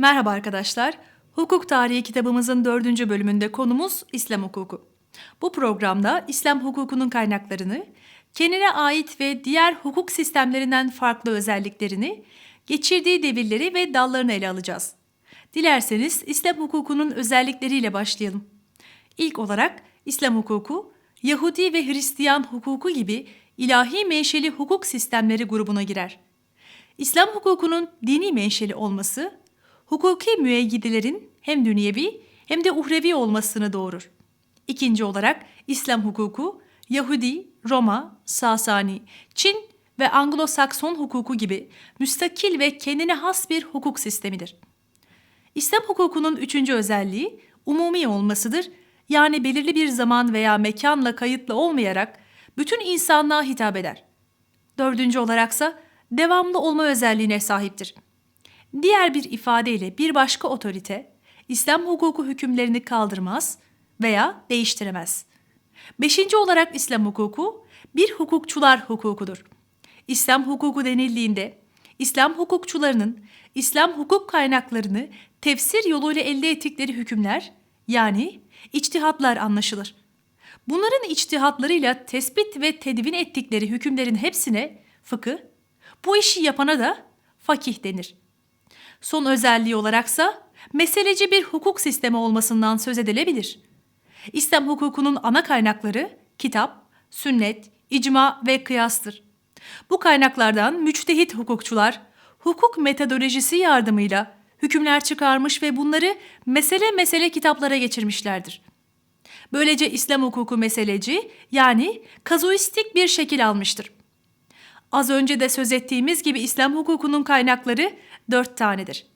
Merhaba arkadaşlar. Hukuk Tarihi kitabımızın dördüncü bölümünde konumuz İslam hukuku. Bu programda İslam hukukunun kaynaklarını, kendine ait ve diğer hukuk sistemlerinden farklı özelliklerini, geçirdiği devirleri ve dallarını ele alacağız. Dilerseniz İslam hukukunun özellikleriyle başlayalım. İlk olarak İslam hukuku, Yahudi ve Hristiyan hukuku gibi ilahi menşeli hukuk sistemleri grubuna girer. İslam hukukunun dini menşeli olması, hukuki müeyyidelerin hem dünyevi hem de uhrevi olmasını doğurur. İkinci olarak İslam hukuku, Yahudi, Roma, Sasani, Çin ve Anglo-Sakson hukuku gibi müstakil ve kendine has bir hukuk sistemidir. İslam hukukunun üçüncü özelliği umumi olmasıdır. Yani belirli bir zaman veya mekanla kayıtlı olmayarak bütün insanlığa hitap eder. Dördüncü olaraksa devamlı olma özelliğine sahiptir. Diğer bir ifadeyle bir başka otorite İslam hukuku hükümlerini kaldırmaz veya değiştiremez. Beşinci olarak İslam hukuku bir hukukçular hukukudur. İslam hukuku denildiğinde İslam hukukçularının İslam hukuk kaynaklarını tefsir yoluyla elde ettikleri hükümler yani içtihatlar anlaşılır. Bunların içtihatlarıyla tespit ve tedvin ettikleri hükümlerin hepsine fıkıh, bu işi yapana da fakih denir. Son özelliği olaraksa meseleci bir hukuk sistemi olmasından söz edilebilir. İslam hukukunun ana kaynakları kitap, sünnet, icma ve kıyastır. Bu kaynaklardan müçtehit hukukçular hukuk metodolojisi yardımıyla hükümler çıkarmış ve bunları mesele mesele kitaplara geçirmişlerdir. Böylece İslam hukuku meseleci yani kazuistik bir şekil almıştır. Az önce de söz ettiğimiz gibi İslam hukukunun kaynakları dört tanedir.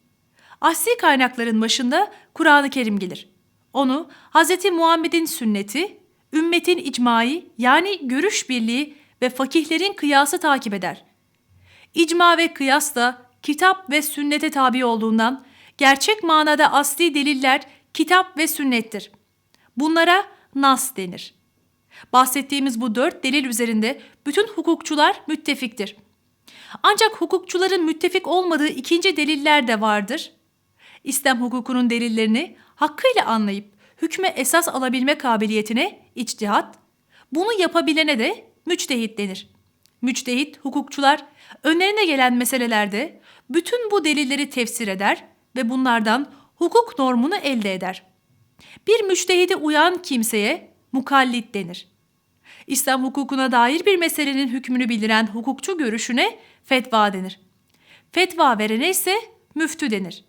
Asli kaynakların başında Kur'an-ı Kerim gelir. Onu Hz. Muhammed'in sünneti, ümmetin icmayı yani görüş birliği ve fakihlerin kıyası takip eder. İcma ve kıyas da kitap ve sünnete tabi olduğundan gerçek manada asli deliller kitap ve sünnettir. Bunlara nas denir. Bahsettiğimiz bu dört delil üzerinde bütün hukukçular müttefiktir. Ancak hukukçuların müttefik olmadığı ikinci deliller de vardır. İslam hukukunun delillerini hakkıyla anlayıp hükme esas alabilme kabiliyetine içtihat, bunu yapabilene de müçtehit denir. Müçtehit hukukçular önlerine gelen meselelerde bütün bu delilleri tefsir eder ve bunlardan hukuk normunu elde eder. Bir müçtehide uyan kimseye mukallit denir. İslam hukukuna dair bir meselenin hükmünü bildiren hukukçu görüşüne fetva denir. Fetva verene ise müftü denir.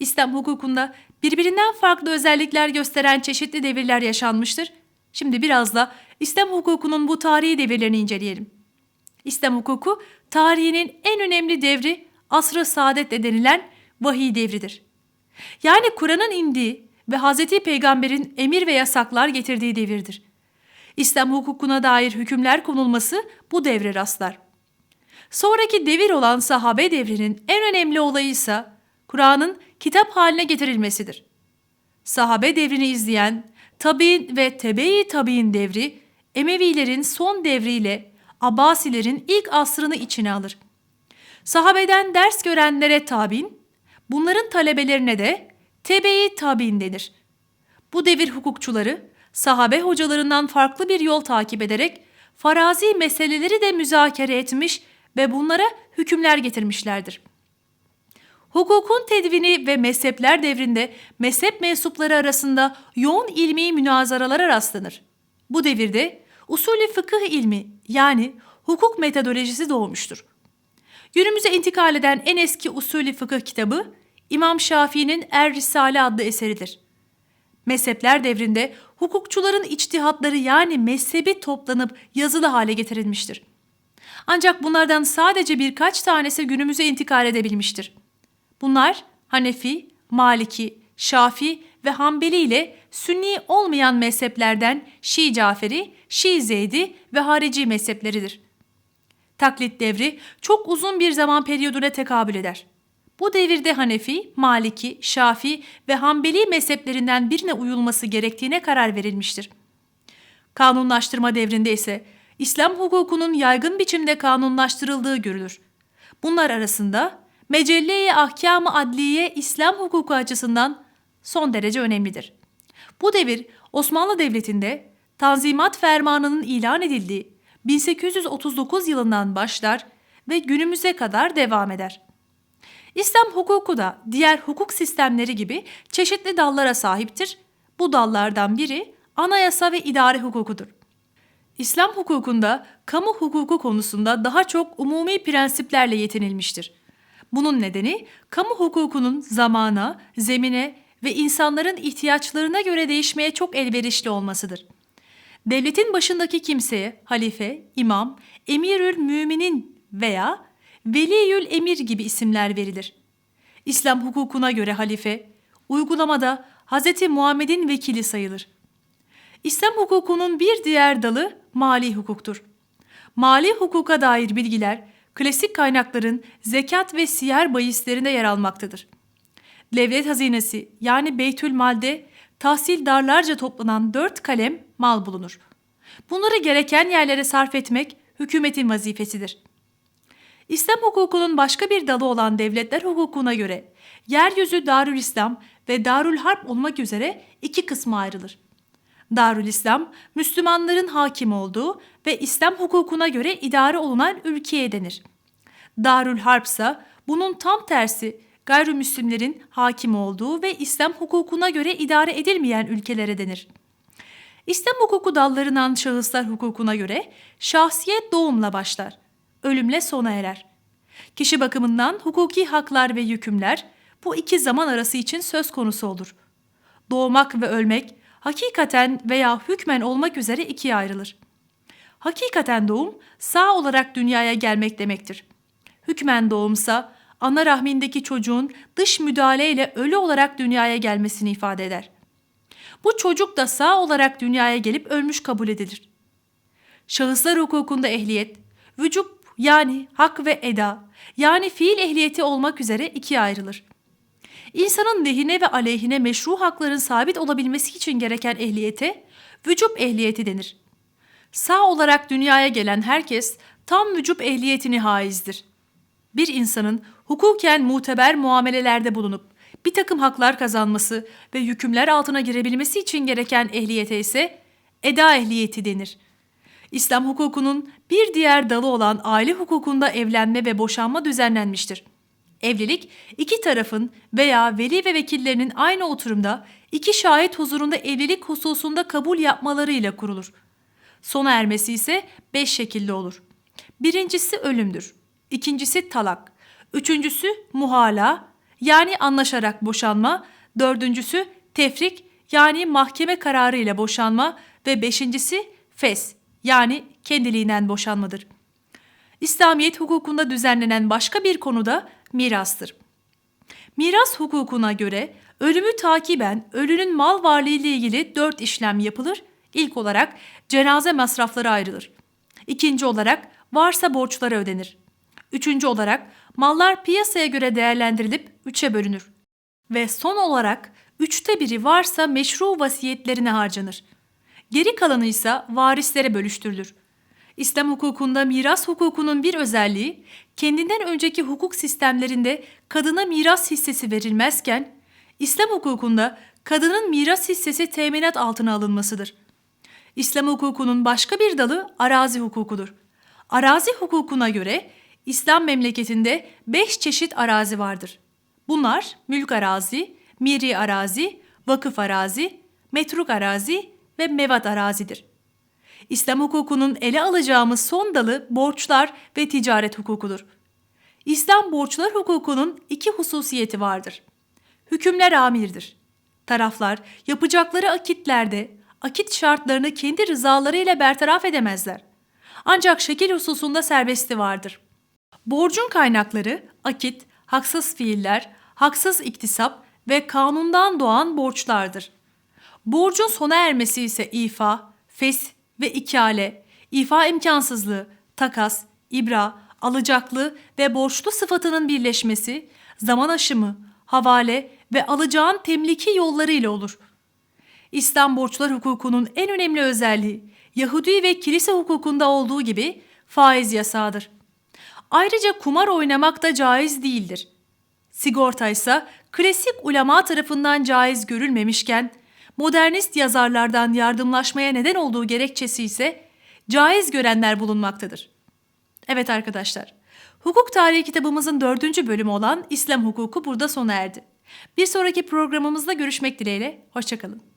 İslam hukukunda birbirinden farklı özellikler gösteren çeşitli devirler yaşanmıştır. Şimdi biraz da İslam hukukunun bu tarihi devirlerini inceleyelim. İslam hukuku tarihinin en önemli devri asr-ı saadet de denilen vahiy devridir. Yani Kur'an'ın indiği ve Hz. Peygamber'in emir ve yasaklar getirdiği devirdir. İslam hukukuna dair hükümler konulması bu devre rastlar. Sonraki devir olan sahabe devrinin en önemli olayı ise Kur'an'ın kitap haline getirilmesidir. Sahabe devrini izleyen tabi'in ve tebe-i tabi'in devri Emevilerin son devriyle Abbasilerin ilk asrını içine alır. Sahabeden ders görenlere tabin, bunların talebelerine de tebe-i tabi'in denir. Bu devir hukukçuları sahabe hocalarından farklı bir yol takip ederek farazi meseleleri de müzakere etmiş ve bunlara hükümler getirmişlerdir. Hukukun tedvini ve mezhepler devrinde mezhep mensupları arasında yoğun ilmi münazaralara rastlanır. Bu devirde usulü fıkıh ilmi yani hukuk metodolojisi doğmuştur. Günümüze intikal eden en eski usulü fıkıh kitabı İmam Şafii'nin Er Risale adlı eseridir. Mezhepler devrinde hukukçuların içtihatları yani mezhebi toplanıp yazılı hale getirilmiştir. Ancak bunlardan sadece birkaç tanesi günümüze intikal edebilmiştir. Bunlar Hanefi, Maliki, Şafi ve Hanbeli ile Sünni olmayan mezheplerden Şii Caferi, Şii Zeydi ve Harici mezhepleridir. Taklit devri çok uzun bir zaman periyoduna tekabül eder. Bu devirde Hanefi, Maliki, Şafi ve Hanbeli mezheplerinden birine uyulması gerektiğine karar verilmiştir. Kanunlaştırma devrinde ise İslam hukukunun yaygın biçimde kanunlaştırıldığı görülür. Bunlar arasında Mecelle-i Ahkam-ı Adliye İslam hukuku açısından son derece önemlidir. Bu devir Osmanlı Devleti'nde Tanzimat Fermanı'nın ilan edildiği 1839 yılından başlar ve günümüze kadar devam eder. İslam hukuku da diğer hukuk sistemleri gibi çeşitli dallara sahiptir. Bu dallardan biri anayasa ve idare hukukudur. İslam hukukunda kamu hukuku konusunda daha çok umumi prensiplerle yetinilmiştir. Bunun nedeni kamu hukukunun zamana, zemine ve insanların ihtiyaçlarına göre değişmeye çok elverişli olmasıdır. Devletin başındaki kimseye halife, imam, emirül müminin veya veliyül emir gibi isimler verilir. İslam hukukuna göre halife, uygulamada Hz. Muhammed'in vekili sayılır. İslam hukukunun bir diğer dalı mali hukuktur. Mali hukuka dair bilgiler klasik kaynakların zekat ve siyer bahislerinde yer almaktadır. Devlet hazinesi yani Beytül Mal'de tahsildarlarca toplanan dört kalem mal bulunur. Bunları gereken yerlere sarf etmek hükümetin vazifesidir. İslam hukukunun başka bir dalı olan devletler hukukuna göre yeryüzü Darül İslam ve Darül Harp olmak üzere iki kısma ayrılır. Darül İslam, Müslümanların hakim olduğu ve İslam hukukuna göre idare olunan ülkeye denir. Darül Harp ise bunun tam tersi gayrimüslimlerin hakim olduğu ve İslam hukukuna göre idare edilmeyen ülkelere denir. İslam hukuku dallarından şahıslar hukukuna göre şahsiyet doğumla başlar, ölümle sona erer. Kişi bakımından hukuki haklar ve yükümler bu iki zaman arası için söz konusu olur. Doğmak ve ölmek hakikaten veya hükmen olmak üzere ikiye ayrılır. Hakikaten doğum sağ olarak dünyaya gelmek demektir. Hükmen doğumsa ana rahmindeki çocuğun dış müdahaleyle ölü olarak dünyaya gelmesini ifade eder. Bu çocuk da sağ olarak dünyaya gelip ölmüş kabul edilir. Şahıslar hukukunda ehliyet, vücub yani hak ve eda yani fiil ehliyeti olmak üzere ikiye ayrılır. İnsanın lehine ve aleyhine meşru hakların sabit olabilmesi için gereken ehliyete vücub ehliyeti denir. Sağ olarak dünyaya gelen herkes tam vücub ehliyetini haizdir. Bir insanın hukuken muteber muamelelerde bulunup bir takım haklar kazanması ve yükümler altına girebilmesi için gereken ehliyete ise eda ehliyeti denir. İslam hukukunun bir diğer dalı olan aile hukukunda evlenme ve boşanma düzenlenmiştir. Evlilik iki tarafın veya veli ve vekillerinin aynı oturumda iki şahit huzurunda evlilik hususunda kabul yapmalarıyla kurulur. Sona ermesi ise beş şekilde olur. Birincisi ölümdür. İkincisi talak. Üçüncüsü muhala yani anlaşarak boşanma. Dördüncüsü tefrik yani mahkeme kararı ile boşanma ve beşincisi fes yani kendiliğinden boşanmadır. İslamiyet hukukunda düzenlenen başka bir konu da mirastır. Miras hukukuna göre ölümü takiben ölünün mal varlığı ile ilgili dört işlem yapılır. İlk olarak cenaze masrafları ayrılır. İkinci olarak varsa borçları ödenir. Üçüncü olarak mallar piyasaya göre değerlendirilip üçe bölünür. Ve son olarak üçte biri varsa meşru vasiyetlerine harcanır. Geri kalanı ise varislere bölüştürülür. İslam hukukunda miras hukukunun bir özelliği kendinden önceki hukuk sistemlerinde kadına miras hissesi verilmezken İslam hukukunda kadının miras hissesi teminat altına alınmasıdır. İslam hukukunun başka bir dalı arazi hukukudur. Arazi hukukuna göre İslam memleketinde beş çeşit arazi vardır. Bunlar mülk arazi, miri arazi, vakıf arazi, metruk arazi ve mevat arazidir. İslam hukukunun ele alacağımız son dalı borçlar ve ticaret hukukudur. İslam borçlar hukukunun iki hususiyeti vardır. Hükümler amirdir. Taraflar yapacakları akitlerde akit şartlarını kendi rızalarıyla bertaraf edemezler. Ancak şekil hususunda serbesti vardır. Borcun kaynakları akit, haksız fiiller, haksız iktisap ve kanundan doğan borçlardır. Borcun sona ermesi ise ifa, fes ve ikale, ifa imkansızlığı, takas, ibra, alacaklı ve borçlu sıfatının birleşmesi, zaman aşımı, havale ve alacağın temliki yolları ile olur. İslam borçlar hukukunun en önemli özelliği Yahudi ve kilise hukukunda olduğu gibi faiz yasağıdır. Ayrıca kumar oynamak da caiz değildir. Sigorta ise klasik ulema tarafından caiz görülmemişken, modernist yazarlardan yardımlaşmaya neden olduğu gerekçesi ise caiz görenler bulunmaktadır. Evet arkadaşlar, hukuk tarihi kitabımızın dördüncü bölümü olan İslam hukuku burada sona erdi. Bir sonraki programımızda görüşmek dileğiyle, hoşçakalın.